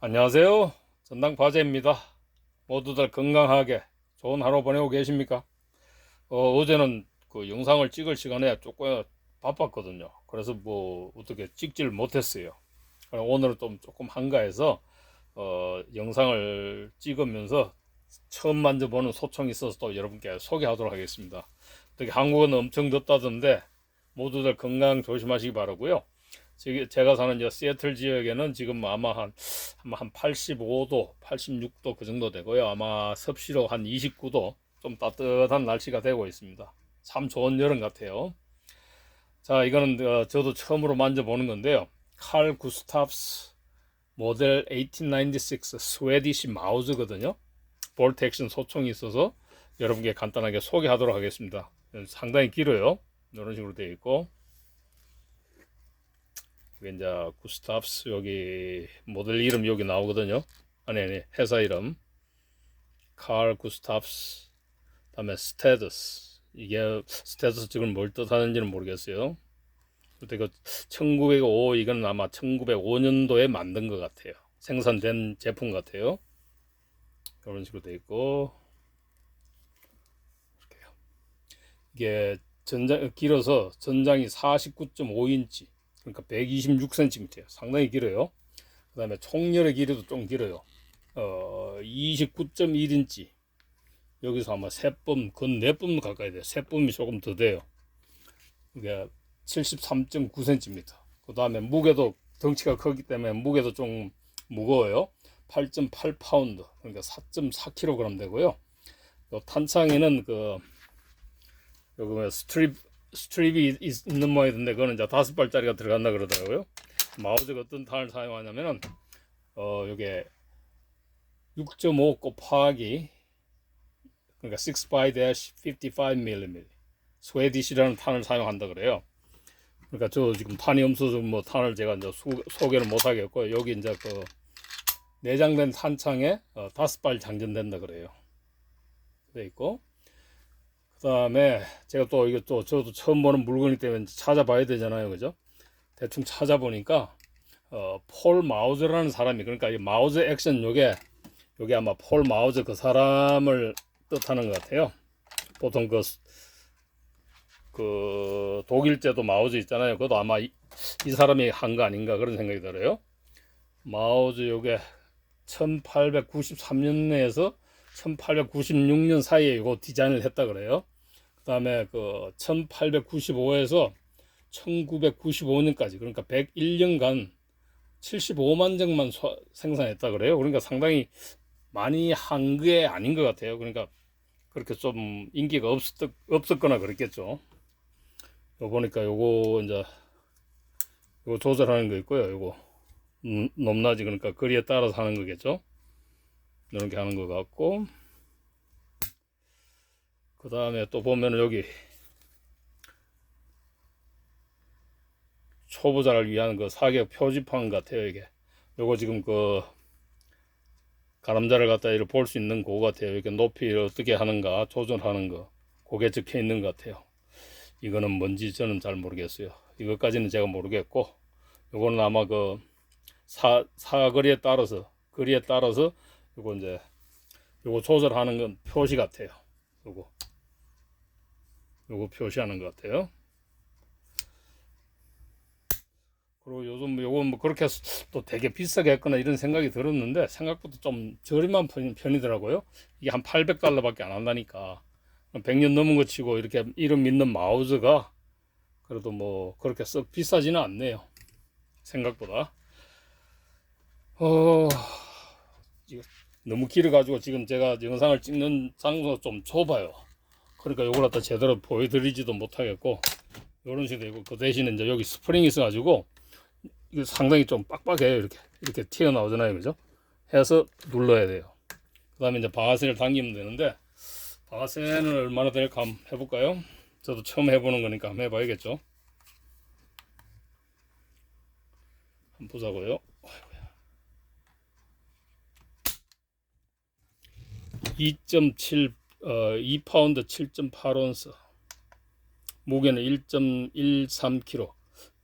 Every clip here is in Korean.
안녕하세요. 전당 과제입니다. 모두들 건강하게 좋은 하루 보내고 계십니까? 어, 어제는 그 영상을 찍을 시간에 조금 바빴거든요. 그래서 뭐 어떻게 찍지를 못했어요. 오늘은 좀 조금 한가해서 어, 영상을 찍으면서 처음 만져보는 소총이 있어서 또 여러분께 소개하도록 하겠습니다. 특히 한국은 엄청 덥다던데 모두들 건강 조심하시기 바라고요. 제가 사는 저 시애틀 지역에는 지금 아마 한, 한 85도, 86도 그 정도 되고요. 아마 섭씨로 한 29도 좀 따뜻한 날씨가 되고 있습니다. 참 좋은 여름 같아요. 자, 이거는 어, 저도 처음으로 만져보는 건데요. 칼 구스타프스 모델 1896 스웨디시 마우즈거든요. 볼트 액션 소총이 있어서 여러분께 간단하게 소개하도록 하겠습니다. 상당히 길어요. 이런 식으로 되어 있고 이게 이제 구스타프스 여기 모델 이름 여기 나오거든요. 아니 아니 회사 이름 칼 구스타프스 다음에 스테드스 이게 스테드스 지금 뭘 뜻하는지는 모르겠어요. 그때 그 1905 이건 아마 1905년도에 만든 것 같아요. 생산된 제품 같아요. 이런 식으로 돼 있고 이렇게요. 이게 전장 길어서 전장이 49.5인치 그러니까 126cm예요. 상당히 길어요. 그 다음에 총열의 길이도 좀 길어요. 어, 29.1인치. 여기서 아마 세쁨, 근 4쁨 가까이 돼요. 세쁨이 조금 더 돼요. 이게 73.9cm. 그 다음에 무게도 덩치가 크기 때문에 무게도 좀 무거워요. 8.8파운드. 그러니까 4.4kg 되고요. 요 탄창에는 그, 요거 스트립, 스트립이 있- 있는 모양인데 그거는 이제 다섯 발짜리가 들어간다 그러더라고요. 마우스가 어떤 탄을 사용하냐면은 어 요게 6.5 곱하기 그러니까 6 by dash 55mm 스웨디시라는 탄을 사용한다 그래요. 그러니까 저 지금 탄이 없어서 뭐 탄을 제가 이제 소, 소개를 못 하겠고 여기 이제 그 내장된 탄창에 어, 다섯 발 장전된다 그래요. 돼 있고 그 다음에 제가 또 이거 또 저도 처음 보는 물건이기 때문에 찾아봐야 되잖아요. 그죠? 대충 찾아보니까 어, 폴 마우즈라는 사람이 그러니까 이 마우즈 액션 요게 요게 아마 폴 마우즈 그 사람을 뜻하는 것 같아요. 보통 그, 그 독일제도 마우즈 있잖아요. 그것도 아마 이, 이 사람이 한 거 아닌가 그런 생각이 들어요. 마우즈 요게 1893년에서 1896년 사이에 이거 디자인을 했다 그래요. 그 다음에 그 1895에서 1995년까지 그러니까 101년간 75만 정만 소- 생산했다 그래요. 그러니까 상당히 많이 한 게 아닌 것 같아요. 그러니까 그렇게 좀 인기가 없었, 없었거나 그랬겠죠. 요 보니까 요거 이제 요거 조절하는 거 있고요. 요거 음, 높낮이 그러니까 거리에 따라서 하는 거겠죠. 이렇게 하는 것 같고 그 다음에 또 보면은 여기 초보자를 위한 그 사격 표지판 같아요 이게. 요거 지금 그 가람자를 갖다 이렇게 볼수 있는 거 같아요. 이렇게 높이 어떻게 하는가 조절하는 거 그게 적혀 있는 것 같아요. 이거는 뭔지 저는 잘 모르겠어요. 이것까지는 제가 모르겠고 요거는 아마 그 사, 사거리에 따라서 거리에 따라서 요거 이제 요거 조절하는 건 표시 같아요. 요거 요거 표시하는 것 같아요. 그리고 요즘 뭐 요거 뭐 그렇게 또 되게 비싸게 했거나 이런 생각이 들었는데 생각보다 좀 저렴한 편, 편이더라고요. 이게 한 800달러밖에 안 한다니까 100년 넘은 거 치고 이렇게 이름 있는 마우스가 그래도 뭐 그렇게 썩 비싸지는 않네요. 생각보다. 어, 이거 너무 길어가지고 지금 제가 영상을 찍는 장소가 좀 좁아요. 그러니까 요걸 갖다 제대로 보여드리지도 못하겠고, 요런 식으로 되고, 그 대신에 이제 여기 스프링이 있어가지고, 이거 상당히 좀 빡빡해요. 이렇게. 이렇게 튀어나오잖아요. 그죠? 해서 눌러야 돼요. 그 다음에 이제 방아쇠를 당기면 되는데, 방아쇠는 얼마나 될까 한번 해볼까요? 저도 처음 해보는 거니까 한번 해봐야겠죠? 한번 보자고요. 2.7 어, 2파운드 7.8온스 무게는 1.13kg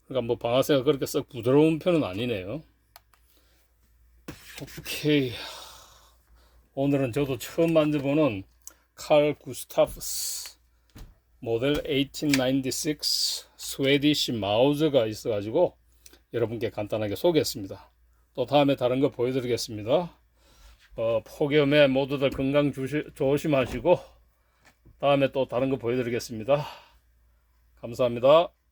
그러니까 뭐 방아쇠가 그렇게 썩 부드러운 편은 아니네요 오케이. 오늘은 저도 처음 만져보는 칼 구스타프스 모델 1896 스웨디시 마우저가 있어가지고 여러분께 간단하게 소개했습니다. 또 다음에 다른 거 보여드리겠습니다. 어, 폭염에 모두들 건강 조시, 조심하시고 다음에 또 다른 거 보여드리겠습니다. 감사합니다.